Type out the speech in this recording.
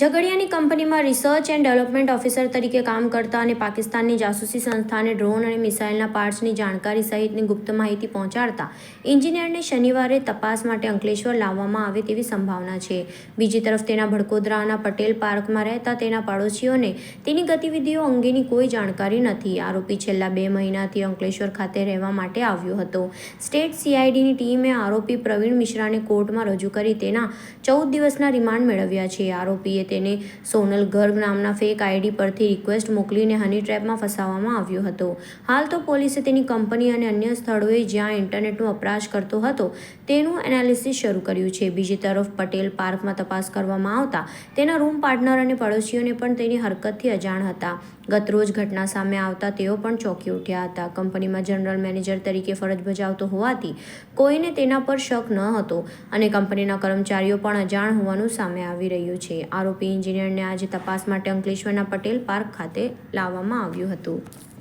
ઝઘડિયાની કંપનીમાં research and development officer તરીકે કામ કરતા અને પાકિસ્તાનની જાસૂસી સંસ્થાને ડ્રોન અને મિસાઇલના પાર્ટ્સની જાણકારી સહિતની ગુપ્ત માહિતી પહોંચાડતા એન્જિનિયરને શનિવારે તપાસ માટે અંકલેશ્વર લાવવામાં આવે તેવી સંભાવના છે. બીજી તરફ તેના ભડકોદરાના પટેલ પાર્કમાં રહેતા તેના પાડોશીઓને તેની ગતિવિધિઓ અંગેની કોઈ જાણકારી નથી. આરોપી છેલ્લા બે મહિનાથી અંકલેશ્વર ખાતે રહેવા માટે આવ્યો હતો. સ્ટેટ સીઆઈડીની ટીમે આરોપી પ્રવીણ મિશ્રાને કોર્ટમાં રજૂ કરી તેના ચૌદ દિવસના રિમાન્ડ મેળવ્યા છે. આરોપીએ તેને સોનલ ગર્ગ નામના ફેક આઈડી પરથી રિક્વેસ્ટ મોકલીને હની ટ્રેપમાં ફસાવવામાં આવ્યો હતો. હાલ તો પોલીસે તેની કંપની અને અન્ય સ્થળોએ જ્યાં ઇન્ટરનેટનો વપરાશ કરતો હતો, તેનું એનાલિસિસ શરૂ કર્યું છે. બીજી તરફ પટેલ પાર્કમાં તપાસ કરવામાં આવતા તેના રૂમ પાર્ટનર અને પડોશીઓને પણ તેની હરકતથી અજાણ હતા. ગતરોજ ઘટના સામે આવતા તેઓ પણ ચોંકી ઉઠ્યા હતા. કંપનીમાં જનરલ મેનેજર તરીકે ફરજ બજાવતો હોવાથી કોઈને તેના પર શક ન હતો અને કંપનીના કર્મચારીઓ પણ અજાણ હોવાનું સામે આવી રહ્યું છે. આરોપી એન્જિનિયરને આજે તપાસ માટે અંકલેશ્વરના પટેલ પાર્ક ખાતે લાવવામાં આવ્યું હતું.